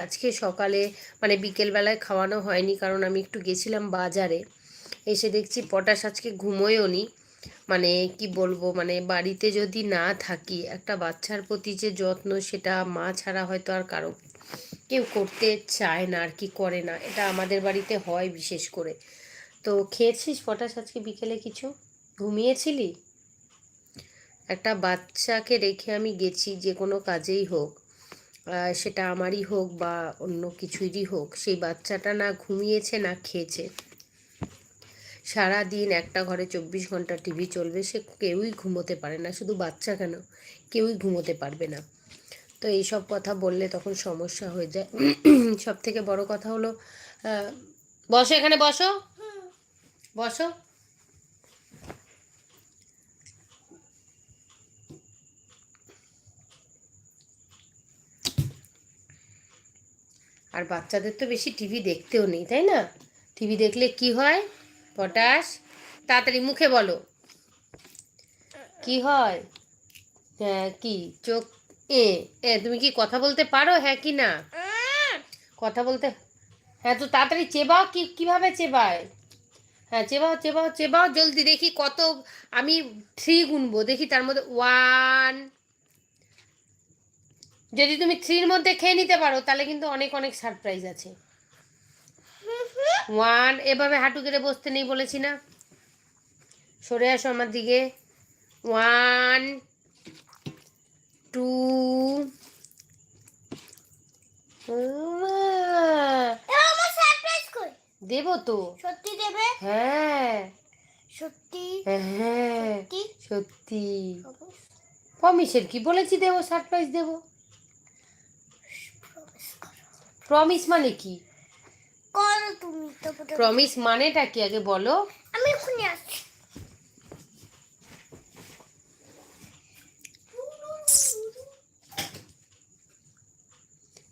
আজকে সকালে মানে বিকেলবেলায় খাওয়ানো হয়নি, কারণ আমি একটু গেছিলাম বাজারে। এসে দেখছি পটাশ আজকে ঘুমোয়ও নি। মানে কি বলব মানে বাড়িতে যদি না থাকি, একটা বাচ্চার প্রতি যে যত্ন, সেটা মা ছাড়া হয়তো আর কারও, কেউ করতে চায় না আর কি করে না। এটা আমাদের বাড়িতে হয় বিশেষ করে। তো খেয়েছিস পটাশ আজকে বিকেলে কিছু? ঘুমিয়েছিলি? একটা বাচ্চাকে রেখে আমি গেছি, যে কোনো কাজেই হোক। সেটা আমারই হোক বা অন্য কিছুরই হোক, সেই বাচ্চাটা না ঘুমিয়েছে, না খেয়েছে। সারা দিন একটা ঘরে চব্বিশ ঘণ্টা টিভি চলবে, সে কেউই ঘুমোতে পারে না। শুধু বাচ্চা কেন? কেউই ঘুমোতে পারবে না। তো এইসব কথা বললে তখন সমস্যা হয়ে যায়। সব থেকে বড় কথা হলো বসো এখানে বসো। বসো। আর বাচ্চাদের তো বেশি টিভি দেখতেও নেই, তাই না? টিভি দেখলে কি হয়? পটাশ? তাড়াতাড়ি মুখে বলো। কি হয়? হ্যাঁ কি? চোখ, এ এ, তুমি কি কথা বলতে পারো? হ্যাঁ কি না? কথা বলতে হ্যাঁ তো তাড়াতাড়ি চেবাও কি, কীভাবে চেবায়? হ্যাঁ চেবাও চেবাও চেবাও, জলদি দেখি কত, আমি থ্রি গুনবো, দেখি তার মধ্যে ওয়ান যদি তুমি থ্রির মধ্যে খেয়ে নিতে পারো তাহলে কিন্তু অনেক অনেক সারপ্রাইজ আছে। ওয়ান এভাবে হাঁটু কেড়ে বসতে নেই বলেছি না। সরে আসো আমার দিকে। ওয়ান টু দেবো তো। সত্যি দেবে? হ্যাঁ। সত্যি? হ্যাঁ সত্যি? সত্যি। প্রমিসের কি বলেছি দেবো সারপ্রাইজ দেবো। প্রমিস মানে কি? করো তুমি তো প্রমিস মানেটা কি? আগে বলো। আমি এক্ষুনি আসছি।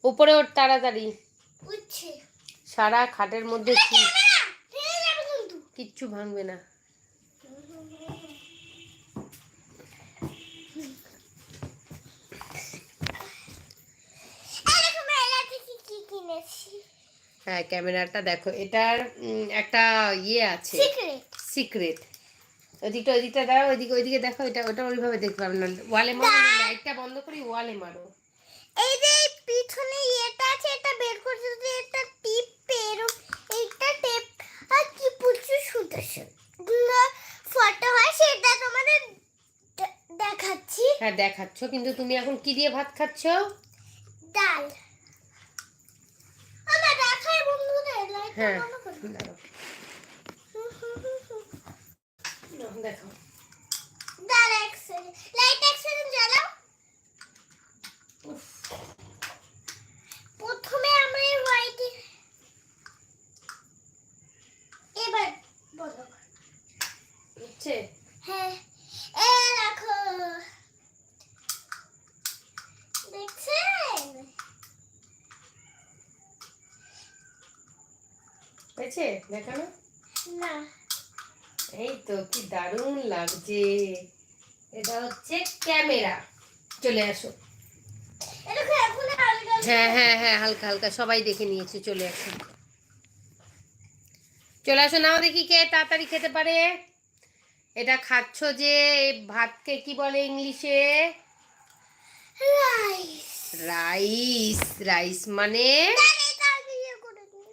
উপরে ওর তাড়াতাড়ি। সারা খাটের মধ্যে কিচ্ছু ভাঙবে না এরকম মেলা থেকে কি কিনেছি হ্যাঁ ক্যামেরাটা দেখো এটার একটা ইয়ে আছে। সিক্রেট ওদিকটা ওইদিকটা দাও ওইদিকে ওইদিকে দেখো এটা ওটা ওইভাবে দেখতে পারবে না। ওয়ালে মারো লাইটটা বন্ধ করি ওয়ালে মারো। এই যে পিছনে ইয়েটা আছে এটা বের করতে যদি এটা টিপ পেরো এইটা টেপ আর কি প্রচুর সুন্দর ফটো হয় সেটা তোমাদের দেখাচ্ছি। হ্যাঁ দেখাচ্ছ কিন্তু তুমি এখন কি দিয়ে ভাত খাচ্ছ? ডাল আমার দেখাই বন্ধুদের লাইটটা হ্যাঁ বন্ধ করো। দাঁড়াও। নাও, দেখো ডাল এক সেকেন্ড লাইট এক সেকেন্ড জ্বালাও প্রথমে আমরা এই হোয়াইট এবার বলো হচ্ছে হ্যাঁ এ রাখো দেখছেন হয়েছে দেখানো? না। এই তো কি দারুণ লাগছে। এটা হচ্ছে ক্যামেরা। চলে আসো। হ্যাঁ হ্যাঁ হ্যাঁ হালকা হালকা। সবাই দেখে নিয়েছে চলে আসো। চলে আসো নাও দেখি কে তাড়াতাড়ি খেতে পারে। এটা খাচ্ছ যে ভাতকে কি বলে ইংলিশে? রাইস রাইস রাইস মানে তাহলে এটা আগে ইয়ে করে দিন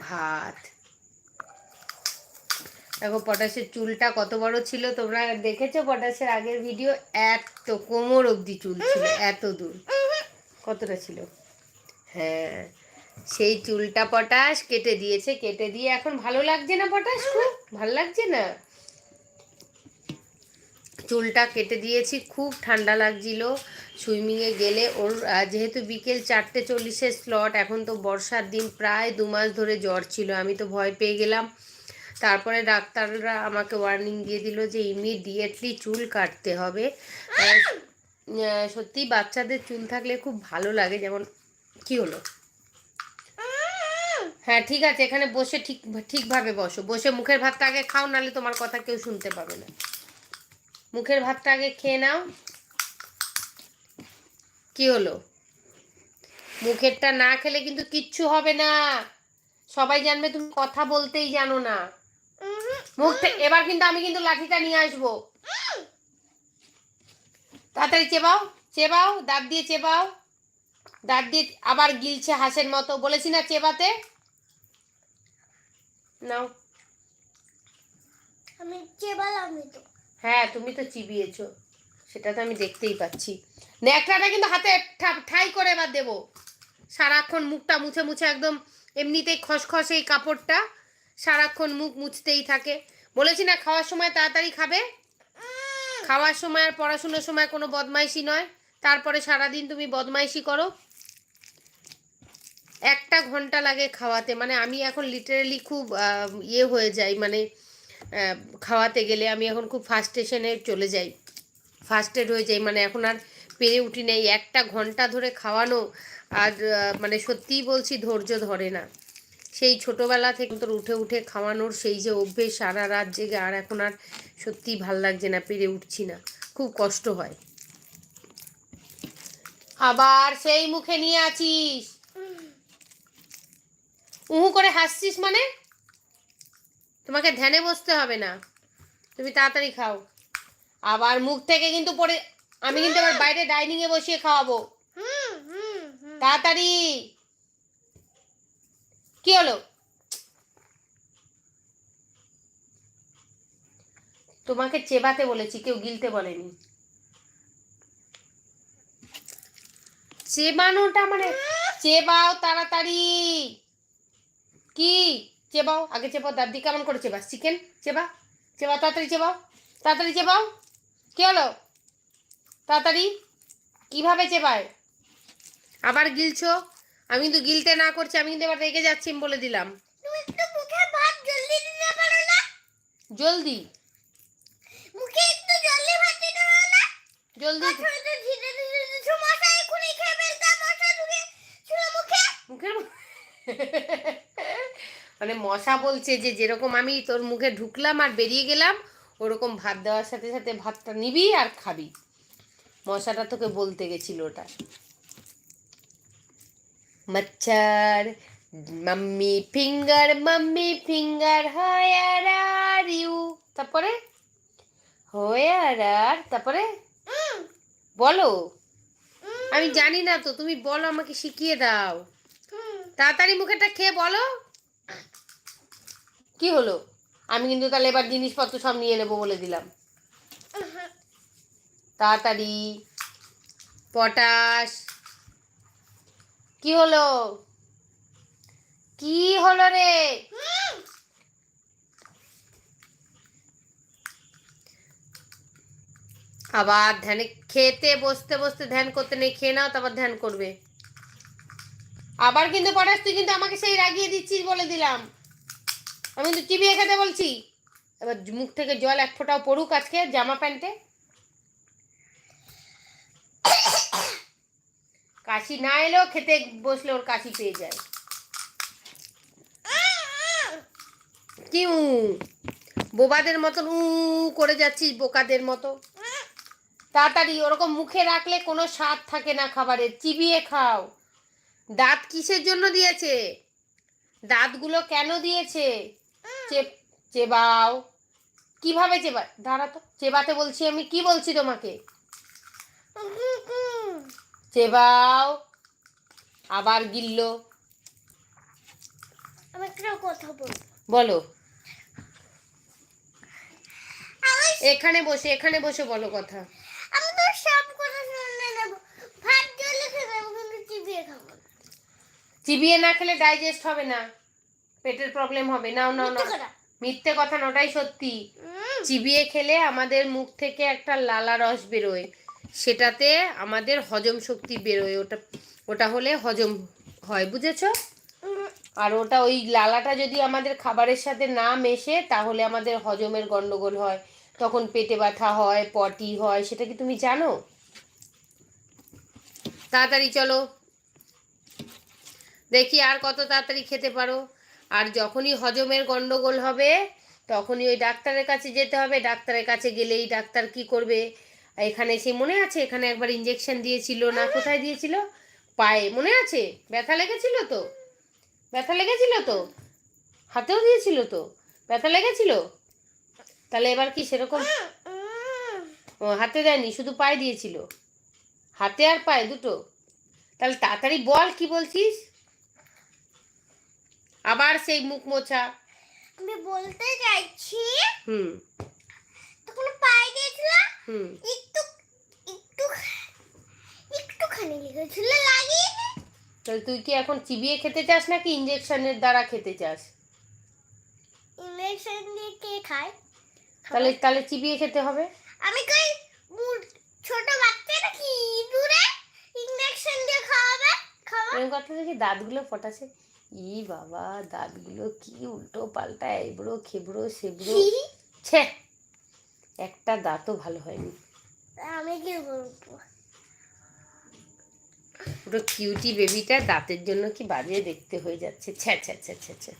ভাত। দেখো পটাশের চুলটা কত বড় ছিল, তোমরা দেখেছ পটাশের আগের ভিডিও এত কোমর অবধি চুল ছিল, এত দূর। কতটা ছিল? হ্যাঁ সেই চুলটা পটাশ কেটে দিয়েছে, কেটে দিয়ে এখন ভালো লাগছে না পটাশ খুব? ভালো লাগছে না? চুলটা কেটে দিয়েছি খুব ঠান্ডা লাগছিল। সুইমিংয়ে গেলে ওর যেহেতু বিকেল চারটে চল্লিশের স্লট এখন তো বর্ষার দিন প্রায় দু মাস ধরে জ্বর ছিল আমি তো ভয় পেয়ে গেলাম। তারপরে ডাক্তাররা আমাকে ওয়ার্নিং দিয়ে দিল যে ইমিডিয়েটলি চুল কাটতে হবে। সত্যি বাচ্চাদের চুল থাকলে খুব ভালো লাগে যেমন কি হলো? হ্যাঁ ঠিক আছে এখানে বসে ঠিক ঠিকভাবে বসো। বসে মুখের ভাতটা আগে খাও নাহলে তোমার কথা কেউ শুনতে পাবে না। মুখের ভাতটা আগে খেয়ে নাও। কি হলো? মুখেরটা না খেলে কিন্তু কিচ্ছু হবে না। সবাই জানবে তুমি কথা বলতেই জানো না। মুখ এবার কিন্তু আমি কিন্তু লাঠিটা নিয়ে আসব। তাড়াতাড়ি চেবাও চেবাও, দাঁত দিয়ে চেবাও। দাঁত দিয়ে আবার গিলছে হাঁসের মতো। বলেছি না চেবাতে? নাও। আমি চেবালাম তো হ্যাঁ তুমি তো চিবিয়েছো। সেটা তো আমি দেখতেই পাচ্ছি। ন্যাকড়াটা কিন্তু হাতে ঠাই করে এবার দেবো। সারাক্ষণ মুখটা মুছে মুছে একদম এমনিতেই খসখস এই কাপড়টা। সারাক্ষণ মুখ মুছতেই থাকে। বলেছি না, খাওয়ার সময় তাড়াতাড়ি খাবে। খাওয়ার সময় আর পড়াশোনার সময় কোনো বদমাইশি নয়। তারপরে সারাদিন তুমি বদমাইশি করো। একটা ঘণ্টা লাগে খাওয়াতে। মানে আমি এখন লিটারেলি খুব ইয়ে হয়ে যাই। মানে খাওয়াতে গেলে আমি এখন খুব ফার্স্ট স্টেশনে চলে যাই। ফার্স্টেড হয়ে যাই মানে এখন আর পেরে উঠি নেই একটা ঘণ্টা ধরে খাওয়ানো আর মানে সত্যিই বলছি ধৈর্য ধরে না। সেই ছোটোবেলা থেকে তোর উঠে উঠে খাওয়ানোর সেই যে অভ্যেস সারা রাত জেগে আর এখন আর সত্যিই ভালো লাগছে না, পেরে উঠছি না। খুব কষ্ট হয়। আবার সেই মুখে নিয়ে আছিস। উহু করে হাসছিস মানে? তোমাকে ধ্যানে বসতে হবে না। তুমি তাড়াতাড়ি খাও। আবার মুখ থেকে কিন্তু পরে আমি কিন্তু আবার বাইরে ডাইনিং এ বসিয়ে খাওয়াবো। তাড়াতাড়ি। কি হলো? তোমাকে চেবাতে বলেছি, কেউ গিলতে বলেনি। চেবানোটা মানে চেবাও তাড়াতাড়ি। কি? চেবাও আগে চেবাও দাদি কেমন করে চেবাস চিকেন চেবা চেবা তাড়াতাড়ি চেবাও তাড়াতাড়ি চেবাও কি হলো তাড়াতাড়ি কীভাবে চেবায় আবার গিলছো আমি কিন্তু গিলতে না করছি আমি কিন্তু এবার রেগে যাচ্ছি বলে দিলাম জলদি মুখে একটু জলদি ভাত দিতে পারো না জলদি ধীরে ধীরে দিচ্ছ এখনই খেয়ে ফেলতাম মশা ঢুকে ছিল মুখে মুখের মানে মশা বলছে যে যেরকম আমি তোর মুখে ঢুকলাম আর বেরিয়ে গেলাম, ওরকম ভাত দেওয়ার সাথে সাথে ভাতটা নিবি আর খাবি। মশাটা তোকে বলতে গেছিল ওটা। মচ্ছর, mummy finger mummy finger where are you. তারপরে? হয়ার আর তারপরে? বলো। আমি জানি না তো, তুমি বলো আমাকে শিখিয়ে দাও। তাড়াতাড়ি মুখেটা খেয়ে বলো। কি হলো? আমি কিন্তু তাহলে এবার জিনিসপত্র সব নিয়ে নেব বলে দিলাম। তাড়াতাড়ি। পটাশ। কি হলো? কি হলো রে? আবার ধ্যানে খেতে বসতে বসতে ধ্যান করতে নেই, খেয়ে নাও, তারপর ধ্যান করবে। আবার কিন্তু পটাশ, তুই কিন্তু আমাকে সেই রাগিয়ে দিচ্ছিস বলে দিলাম। আমি তো চিবিয়ে খেতে বলছি। এবার মুখ থেকে জল এক ফোঁটাও পড়ুক আজকে জামা প্যান্টে। কাশি না এলেও খেতে বসলে ওর কাশি পেয়ে যায়। কি উ? বোবাদের মতন উ করে যাচ্ছিস, বোকাদের মতো। তাড়াতাড়ি ওরকম মুখে রাখলে কোনো স্বাদ থাকে না খাবারের চিবিয়ে খাও। দাঁত কিসের জন্য দিয়েছে? দাঁতগুলো কেন দিয়েছে? চে- চেবাও। কীভাবে চেবা দাঁড়া তো চেবাতে বলছি আমি কি বলছি তোমাকে? চেবাও। আবার গিললো। কথা বলো। এখানে বসে এখানে বসে বলো কথা। আমি তো সব কথা শুনে নেব। ভাত জলে খেতে কিন্তু চিবিয়ে খাব চিবিয়ে না খেলে ডাইজেস্ট হবে না। পেটের প্রবলেম হবে। নাও নাও নাও। মিথ্যে কথা। নটাই সত্যি। চিবিয়ে খেলে আমাদের মুখ থেকে একটা লালা রস বেরোয়। সেটাতে আমাদের হজম শক্তি বেরোয়। ওটা ওটা হলে হজম হয় বুঝেছ? আর ওটা ওই লালাটা যদি আমাদের খাবারের সাথে না মেশে তাহলে আমাদের হজমের গন্ডগোল হয়। তখন পেটে ব্যথা হয় পটি হয় সেটা কি তুমি জানো? তাড়াতাড়ি চলো। দেখি আর কত তাড়াতাড়ি খেতে পারো। আর যখনই হজমের গন্ডগোল হবে, তখনই ওই ডাক্তারের কাছে যেতে হবে। ডাক্তারের কাছে গেলেই ডাক্তার কি করবে? এখানে সে মনে আছে? এখানে একবার ইঞ্জেকশন দিয়েছিল না? কোথায় দিয়েছিল? পায়ে। মনে আছে? ব্যথা লেগেছিল তো? ব্যথা লেগেছিল তো? হাতেও দিয়েছিল তো? ব্যথা লেগেছিল? তাহলে এবার কি সেরকম? হাতে দেয়নি, শুধু পায়ে দিয়েছিল। হাতে আর পায়ে, দুটো। তাহলে তাড়াতাড়ি বল, কি বলছিস? আবার সেই মুখ মোছা। আমি বলতে চাইছি হুম। তখন পায়ে দিয়েছিলাম হুম। একটু একটু একটুখানি লেগেছিল লাগিয়ে তাহলে তুই কি এখন চিবিয়ে খেতে চাস নাকি ইঞ্জেকশনের দ্বারা খেতে চাস? ইঞ্জেকশন দিয়ে কে খায়? তাহলে তাহলে চিবিয়ে খেতে হবে? আমি কই ছোট বাচ্চা নাকি? দূরে ইঞ্জেকশন দিয়ে খাওয়াবে? খাওয়া? কথা দেখি দাঁতগুলো ফটাছে ই বাবা দাঁতগুলো কি উল্টো পাল্টা এবড়ো খেবড়ো সেবড়ো। ছে একটা দাঁতও ভালো হয়নি। আমি কি বলব? পুরো কিউটি বেবিটা দাঁতের জন্য কি বাজে দেখতে হয়ে যাচ্ছে। ছ্যা ছ্যা ছ্যা ছ্যা ছ্যা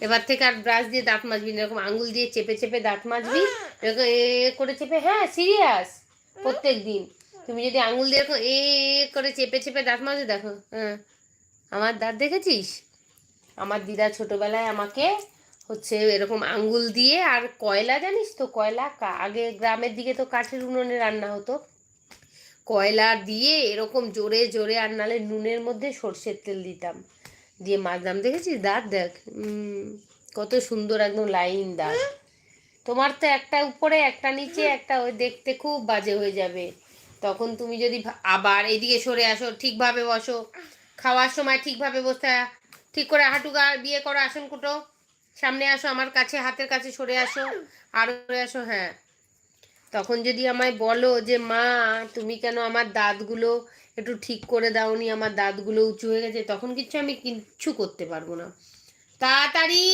এবার থেকে আর ব্রাশ দিয়ে দাঁত মাজবি না এরকম আঙুল দিয়ে চেপে চেপে দাঁত মাজবি। এরকম এ করে চেপে হ্যাঁ সিরিয়াস প্রত্যেক দিন তুমি যদি আঙুল দিয়ে এরকম এ এ করে চেপে চেপে দাঁত মাজে দেখো হ্যাঁ। আমার দাঁত দেখেছিস? আমার দিদা ছোটবেলায় আমাকে হচ্ছে এরকম আঙ্গুল দিয়ে আর কয়লা জানিস তো, কয়লা? আগে গ্রামের দিকে তো কাঠের উনুনে রান্না হতো। কয়লা দিয়ে এরকম জোরে জোরে আর নালে নুনের মধ্যে সর্ষের তেল দিতাম। দিয়ে মাজতাম দেখেছিস? দাঁত দেখ। কত সুন্দর একদম লাইন দাঁত। তোমার তো একটা উপরে, একটা নিচে, একটা ওই দেখতে খুব বাজে হয়ে যাবে। তখন তুমি যদি আবার এদিকে সরে আসো, ঠিকভাবে বসো। খাওয়ার সময় ঠিকভাবে বসতে ঠিক করে হাঁটু গা বিয়ে করো, আসন কুটো। সামনে আসো, আমার কাছে, হাতের কাছে সরে আসো, আরও সরে আসো হ্যাঁ। তখন যদি আমায় বলো যে, মা, তুমি কেন আমার দাঁতগুলো একটু ঠিক করে দাওনি, আমার দাঁতগুলো উঁচু হয়ে গেছে? তখন কিচ্ছু আমি কিচ্ছু করতে পারব না। তাড়াতাড়ি!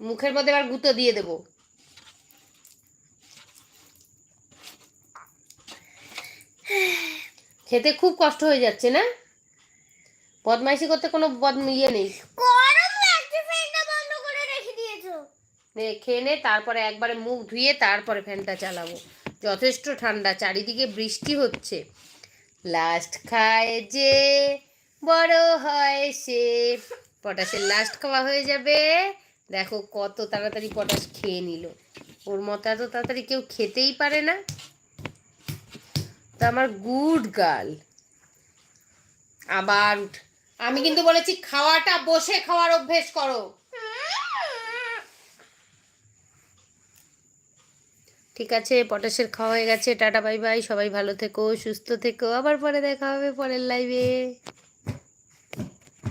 মুখের মধ্যে এবার গুঁতো দিয়ে দেবো। খেতে খুব কষ্ট হয়ে যাচ্ছে না? বদমাইশি করতে কোনো বদ ইয়ে নেই। গরম লাগছে ফ্যানটা বন্ধ করে রেখে দিয়েছ। নে খেয়ে নে তারপরে একবারে মুখ ধুয়ে তারপরে ফ্যানটা চালাবো। যথেষ্ট ঠান্ডা চারিদিকে বৃষ্টি হচ্ছে। লাস্ট খায় যে বড় হয় সে। পটাশের লাস্ট খাওয়া হয়ে যাবে। দেখো কত তাড়াতাড়ি পটাশ খেয়ে নিল। ওর মতো এত তাড়াতাড়ি কেউ খেতেই পারে না। তো আমার গুড গার্ল। আবার আমি কিন্তু বলেছি খাওয়াটা, বসে খাওয়ার অভ্যেস করো। ঠিক আছে, পটাশের খাওয়া হয়ে গেছে। Tata, bye bye. সবাই ভালো থেকো, সুস্থ থেকো। আবার পরে দেখা হবে, পরের লাইভে